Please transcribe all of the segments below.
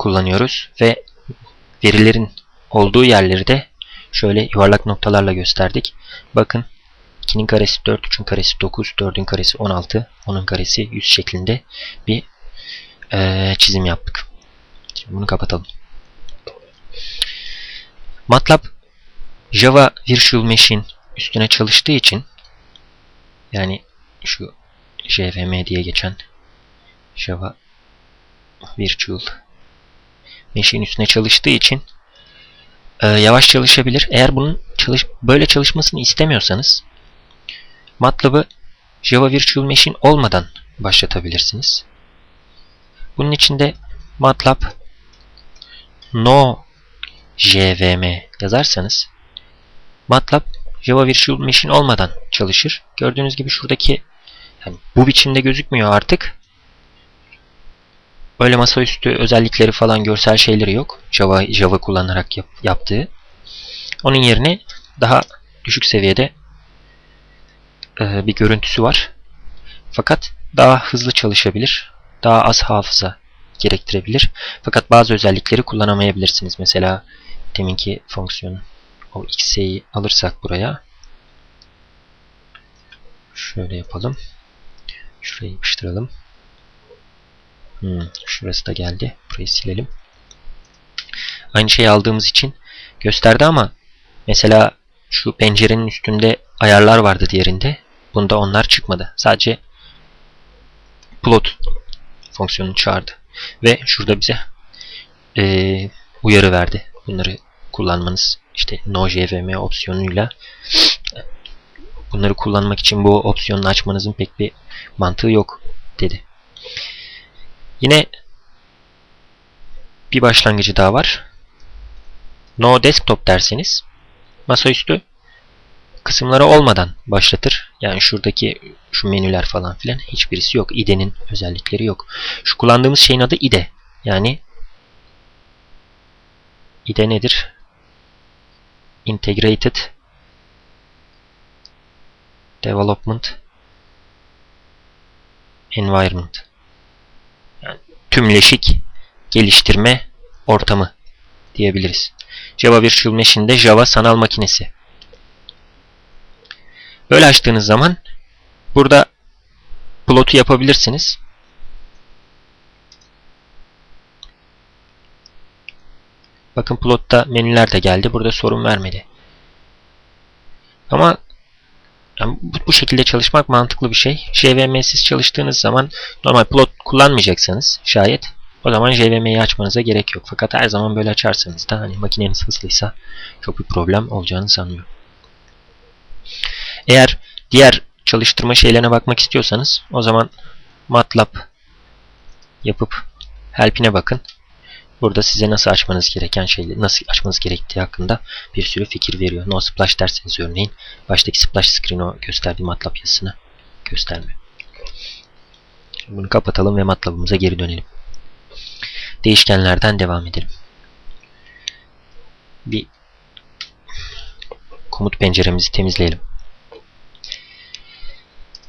kullanıyoruz ve verilerin olduğu yerleri de şöyle yuvarlak noktalarla gösterdik. Bakın 2'nin karesi 4, 3'ün karesi 9, 4'ün karesi 16, 10'un karesi 100 şeklinde bir e, çizim yaptık. Şimdi bunu kapatalım. MATLAB Java Virtual Machine üstüne çalıştığı için yani şu JVM diye geçen Java Virtual Machine üstüne çalıştığı için e, yavaş çalışabilir. Eğer bunun çalış böyle çalışmasını istemiyorsanız MATLAB'ı Java Virtual Machine olmadan başlatabilirsiniz. Bunun için de MATLAB no JVM yazarsanız MATLAB Java Virtual Machine olmadan çalışır. Gördüğünüz gibi şuradaki yani bu biçimde gözükmüyor artık. Böyle masaüstü özellikleri falan görsel şeyleri yok. Java Java kullanarak yap, yaptığı. Onun yerine daha düşük seviyede e, bir görüntüsü var. Fakat daha hızlı çalışabilir. Daha az hafıza gerektirebilir. Fakat bazı özellikleri kullanamayabilirsiniz. Mesela deminki fonksiyon o x'yi alırsak buraya şöyle yapalım. Şurayı yapıştıralım. Hmm, şurası da geldi. Burayı silelim. Aynı şeyi aldığımız için gösterdi ama mesela şu pencerenin üstünde ayarlar vardı diğerinde. Bunda onlar çıkmadı. Sadece plot fonksiyonunu çağırdı. Ve şurada bize e, uyarı verdi. Bunları kullanmanız işte no jvm opsiyonuyla bunları kullanmak için bu opsiyonu açmanızın pek bir mantığı yok dedi. Yine bir başlangıcı daha var. No desktop derseniz masaüstü kısımları olmadan başlatır. Yani şuradaki şu menüler falan filan hiçbirisi yok. IDE'nin özellikleri yok. Şu kullandığımız şeyin adı IDE. Yani IDE nedir? Integrated Development Environment. Tümleşik geliştirme ortamı diyebiliriz. Java Virtual Machine'de Java sanal makinesi. Böyle açtığınız zaman burada plotu yapabilirsiniz. Bakın plotta menüler de geldi. Burada sorun vermedi. Ama yani bu, bu şekilde çalışmak mantıklı bir şey. JVM'siz çalıştığınız zaman normal plot kullanmayacaksanız şayet o zaman JVM'yi açmanıza gerek yok. Fakat her zaman böyle açarsanız da hani makineniz hızlıysa çok bir problem olacağını sanmıyorum. Eğer diğer çalıştırma şeylerine bakmak istiyorsanız o zaman MATLAB yapıp help'ine bakın. Burada size nasıl açmanız gereken şeyleri, nasıl açmanız gerektiği hakkında bir sürü fikir veriyor. No splash derseniz örneğin baştaki splash screen o MATLAB yazısını göstermiyor. Bunu kapatalım ve MATLAB'ımıza geri dönelim. Değişkenlerden devam edelim. Bir komut penceremizi temizleyelim.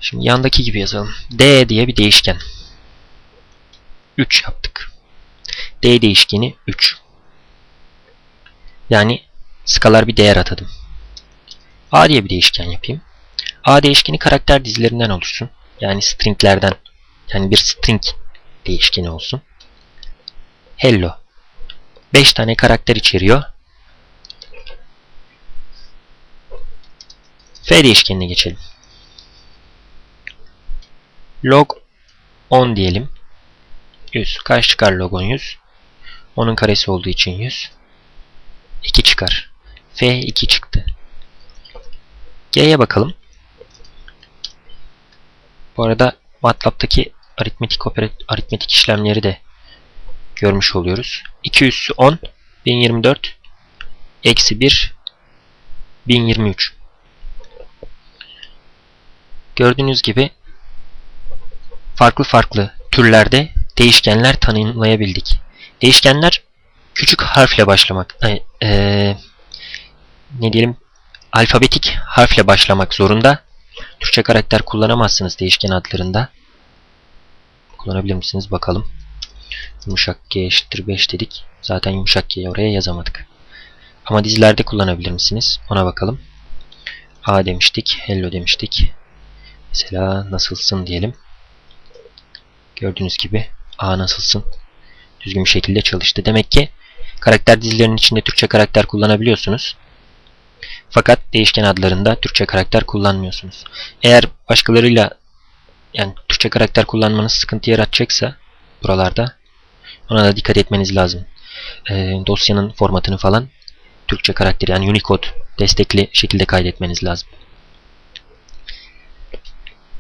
Şimdi yandaki gibi yazalım. D diye bir değişken. 3 yaptık. D değişkeni 3. Yani skalar bir değer atadım. A diye bir değişken yapayım. A değişkeni karakter dizilerinden oluşsun. Yani stringlerden. Yani bir string değişkeni olsun. Hello. 5 tane karakter içeriyor. F değişkenine geçelim. Log 10 diyelim. 100. Kaç çıkar log 10 100? Onun karesi olduğu için 100. 2 çıkar. F 2 çıktı. G'ye bakalım. Bu arada MATLAB'daki aritmetik, aritmetik işlemleri de görmüş oluyoruz. 2 üssü 10, 1024, eksi 1, 1023. Gördüğünüz gibi farklı farklı türlerde değişkenler tanımlayabildik. Değişkenler küçük harfle başlamak, ee, ne diyelim alfabetik harfle başlamak zorunda. Türkçe karakter kullanamazsınız değişken adlarında. Kullanabilir misiniz bakalım. Yumuşak G eşittir 5 dedik. Zaten yumuşak G'yi oraya yazamadık. Ama dizilerde kullanabilir misiniz? Ona bakalım. A demiştik. Hello demiştik. Mesela nasılsın diyelim. Gördüğünüz gibi A nasılsın? Düzgün bir şekilde çalıştı. Demek ki karakter dizilerinin içinde Türkçe karakter kullanabiliyorsunuz. Fakat değişken adlarında Türkçe karakter kullanmıyorsunuz. Eğer başkalarıyla yani Türkçe karakter kullanmanız sıkıntı yaratacaksa buralarda ona da dikkat etmeniz lazım. E, dosyanın formatını falan Türkçe karakter yani Unicode destekli şekilde kaydetmeniz lazım.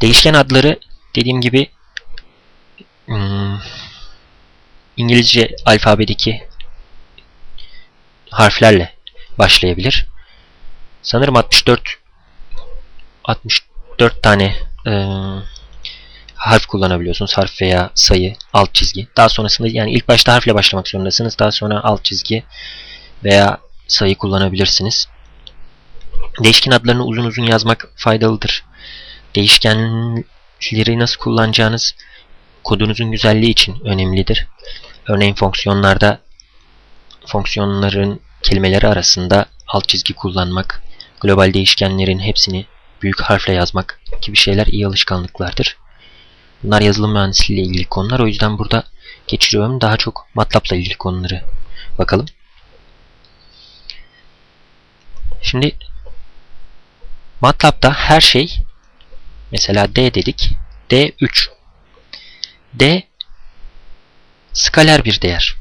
Değişken adları dediğim gibi hmm, İngilizce alfabedeki harflerle başlayabilir. Sanırım 64 64 tane e, harf kullanabiliyorsunuz. Harf veya sayı, alt çizgi. Daha sonrasında yani ilk başta harfle başlamak zorundasınız. Daha sonra alt çizgi veya sayı kullanabilirsiniz. Değişken adlarını uzun uzun yazmak faydalıdır. Değişkenleri nasıl kullanacağınız kodunuzun güzelliği için önemlidir. Örneğin fonksiyonlarda fonksiyonların kelimeleri arasında alt çizgi kullanmak, global değişkenlerin hepsini büyük harfle yazmak gibi şeyler iyi alışkanlıklardır. Bunlar yazılım mühendisliği ile ilgili konular. O yüzden burada geçiriyorum. Daha çok MATLAB'la ilgili konuları bakalım. Şimdi MATLAB'da her şey mesela D dedik. D 3. D skaler bir değer.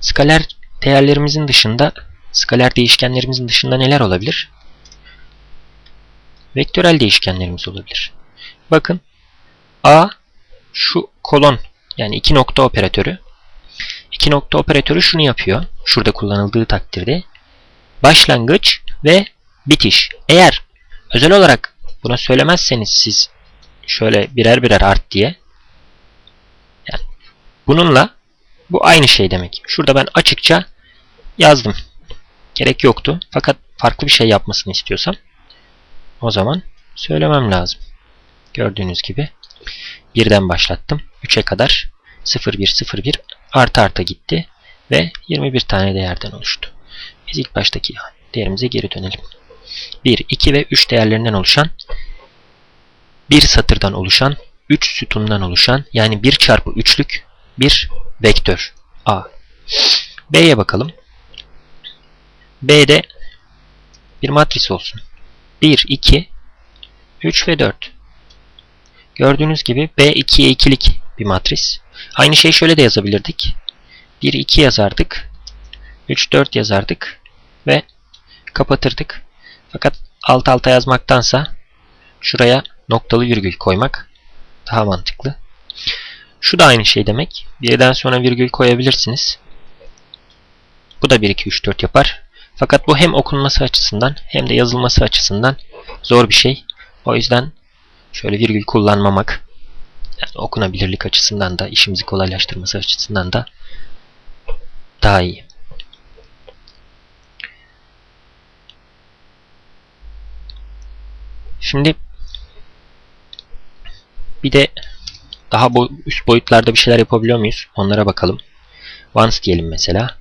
Skaler değerlerimizin dışında, skaler değişkenlerimizin dışında neler olabilir? Vektörel değişkenlerimiz olabilir. Bakın A şu kolon yani iki nokta operatörü. İki nokta operatörü şunu yapıyor. Şurada kullanıldığı takdirde başlangıç ve bitiş. Eğer özel olarak buna söylemezseniz siz şöyle birer birer art diye bununla bu aynı şey demek. Şurada ben açıkça yazdım. Gerek yoktu. Fakat farklı bir şey yapmasını istiyorsam o zaman söylemem lazım. Gördüğünüz gibi birden başlattım. 3'e kadar 0, 1, 0, 1 artı arta gitti ve 21 tane değerden oluştu. Biz ilk baştaki değerimize geri dönelim. 1, 2 ve 3 değerlerinden oluşan bir satırdan oluşan 3 sütundan oluşan yani 1 çarpı 3'lük bir vektör A. B'ye bakalım. B'de bir matris olsun. 1, 2, 3 ve 4. Gördüğünüz gibi B 2'ye 2'lik bir matris. Aynı şeyi şöyle de yazabilirdik. 1, 2 yazardık. 3, 4 yazardık. Ve kapatırdık. Fakat alt alta yazmaktansa şuraya noktalı virgül koymak daha mantıklı. Şu da aynı şey demek. Birden sonra virgül koyabilirsiniz. Bu da 1, 2, 3, 4 yapar. Fakat bu hem okunması açısından hem de yazılması açısından zor bir şey. O yüzden şöyle virgül kullanmamak yani okunabilirlik açısından da işimizi kolaylaştırması açısından da daha iyi. Şimdi bir de daha bu üst boyutlarda bir şeyler yapabiliyor muyuz? Onlara bakalım. Once diyelim mesela.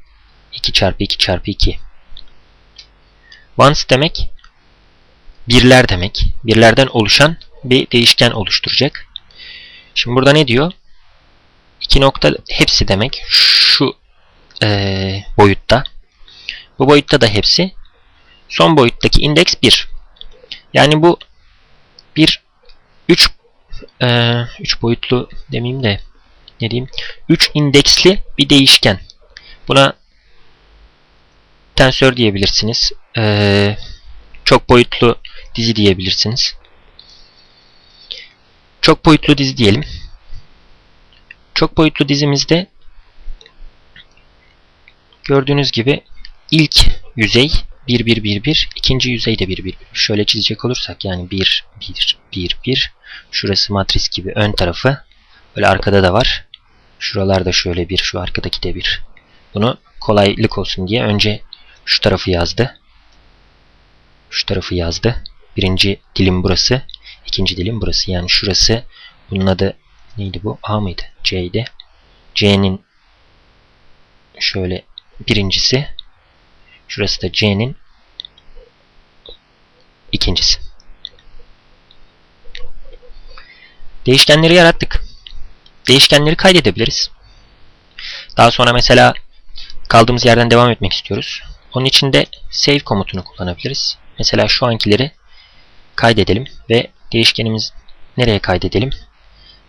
2 çarpı 2 çarpı 2. Once demek birler demek. Birlerden oluşan bir değişken oluşturacak. Şimdi burada ne diyor? 2 nokta hepsi demek. Şu ee, boyutta. Bu boyutta da hepsi. Son boyuttaki indeks 1. Yani bu bir 3 3 üç boyutlu demeyeyim de ne diyeyim 3 indeksli bir değişken. Buna tensör diyebilirsiniz. Ee, çok boyutlu dizi diyebilirsiniz. Çok boyutlu dizi diyelim. Çok boyutlu dizimizde gördüğünüz gibi ilk yüzey 1 1 1 1 ikinci yüzey de 1 1 1. Şöyle çizecek olursak yani 1 1 1 1 şurası matris gibi ön tarafı böyle arkada da var. Şuralarda şöyle bir şu arkadaki de bir. Bunu kolaylık olsun diye önce şu tarafı yazdı. Şu tarafı yazdı. Birinci dilim burası. ikinci dilim burası. Yani şurası bunun adı neydi bu? A mıydı? C'ydi. C'nin şöyle birincisi. Şurası da C'nin ikincisi. Değişkenleri yarattık. Değişkenleri kaydedebiliriz. Daha sonra mesela kaldığımız yerden devam etmek istiyoruz. Onun için de save komutunu kullanabiliriz. Mesela şu ankileri kaydedelim ve değişkenimiz nereye kaydedelim?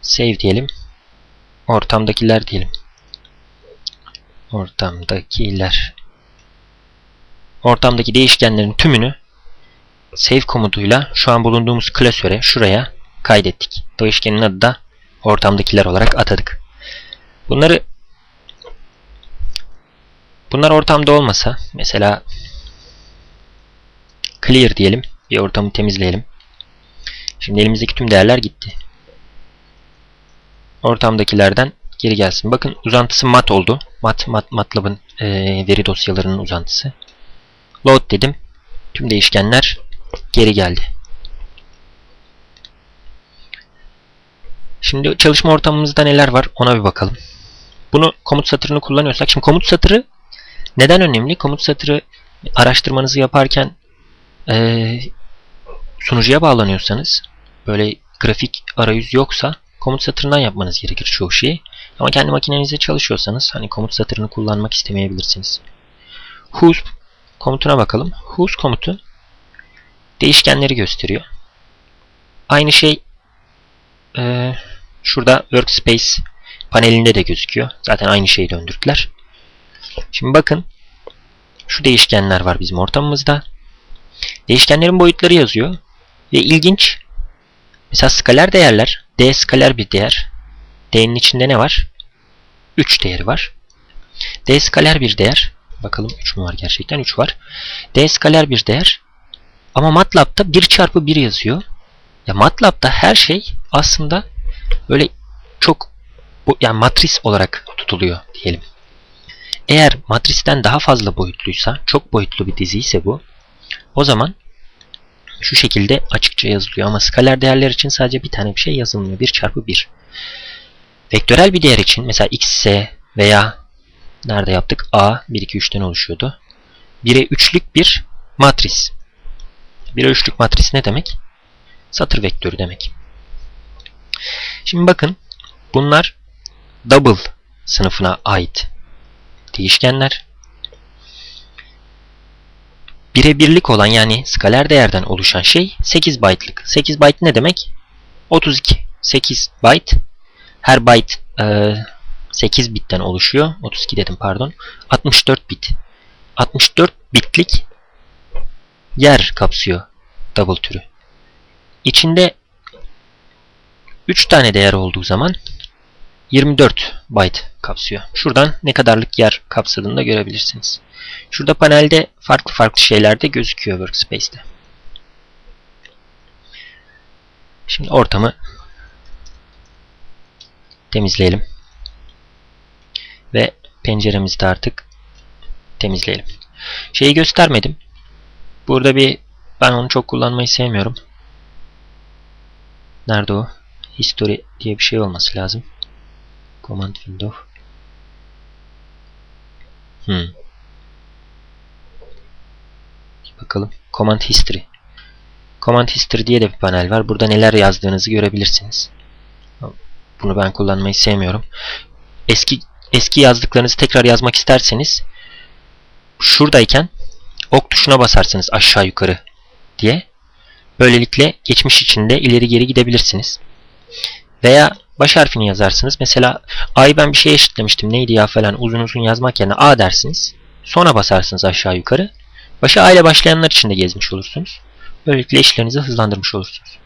Save diyelim. Ortamdakiler diyelim. Ortamdakiler. Ortamdaki değişkenlerin tümünü save komutuyla şu an bulunduğumuz klasöre şuraya kaydettik. Değişkenin adı da ortamdakiler olarak atadık. Bunları bunlar ortamda olmasa mesela clear diyelim. Bir ortamı temizleyelim. Şimdi elimizdeki tüm değerler gitti. Ortamdakilerden geri gelsin. Bakın uzantısı mat oldu. Mat, mat, MATLAB'ın e, veri dosyalarının uzantısı. Load dedim. Tüm değişkenler geri geldi. Şimdi çalışma ortamımızda neler var ona bir bakalım. Bunu komut satırını kullanıyorsak. Şimdi komut satırı neden önemli? Komut satırı araştırmanızı yaparken e, sunucuya bağlanıyorsanız böyle grafik arayüz yoksa komut satırından yapmanız gerekir çoğu şeyi. Ama kendi makinenizde çalışıyorsanız hani komut satırını kullanmak istemeyebilirsiniz. Whos komutuna bakalım. Whos komutu değişkenleri gösteriyor. Aynı şey e, şurada workspace panelinde de gözüküyor. Zaten aynı şeyi döndürdüler. Şimdi bakın şu değişkenler var bizim ortamımızda. Değişkenlerin boyutları yazıyor. Ve ilginç mesela skaler değerler D skaler bir değer. D'nin içinde ne var? 3 değeri var. D skaler bir değer. Bakalım 3 mü var gerçekten? 3 var. D skaler bir değer. Ama MATLAB'da 1 çarpı 1 yazıyor. Ya MATLAB'da her şey aslında böyle çok yani matris olarak tutuluyor diyelim. Eğer matristen daha fazla boyutluysa, çok boyutlu bir dizi ise bu, o zaman şu şekilde açıkça yazılıyor. Ama skaler değerler için sadece bir tane bir şey yazılmıyor. 1 çarpı 1. Vektörel bir değer için mesela x, veya nerede yaptık? a 1, 2, 3'ten oluşuyordu. 1'e 3'lük bir matris. 1'e 3'lük matris ne demek? Satır vektörü demek. Şimdi bakın bunlar double sınıfına ait değişkenler. Bire birlik olan yani skaler değerden oluşan şey 8 byte'lık. 8 byte ne demek? 32. 8 byte. Her byte e, 8 bitten oluşuyor. 32 dedim pardon. 64 bit. 64 bitlik yer kapsıyor double türü. İçinde 3 tane değer olduğu zaman 24 byte kapsıyor. Şuradan ne kadarlık yer kapsadığını da görebilirsiniz. Şurada panelde farklı farklı şeyler de gözüküyor Workspace'te. Şimdi ortamı temizleyelim. Ve penceremizi de artık temizleyelim. Şeyi göstermedim. Burada bir ben onu çok kullanmayı sevmiyorum. Nerede o? History diye bir şey olması lazım. Command window. Hmm. Bakalım. Command history. Command history diye de bir panel var. Burada neler yazdığınızı görebilirsiniz. Bunu ben kullanmayı sevmiyorum. Eski eski yazdıklarınızı tekrar yazmak isterseniz şuradayken ok tuşuna basarsınız aşağı yukarı diye. Böylelikle geçmiş içinde ileri geri gidebilirsiniz. Veya baş harfini yazarsınız. Mesela A'yı ben bir şey eşitlemiştim. Neydi ya falan uzun uzun yazmak yerine A dersiniz. Sonra basarsınız aşağı yukarı. Başı A ile başlayanlar için de gezmiş olursunuz. Böylelikle işlerinizi hızlandırmış olursunuz.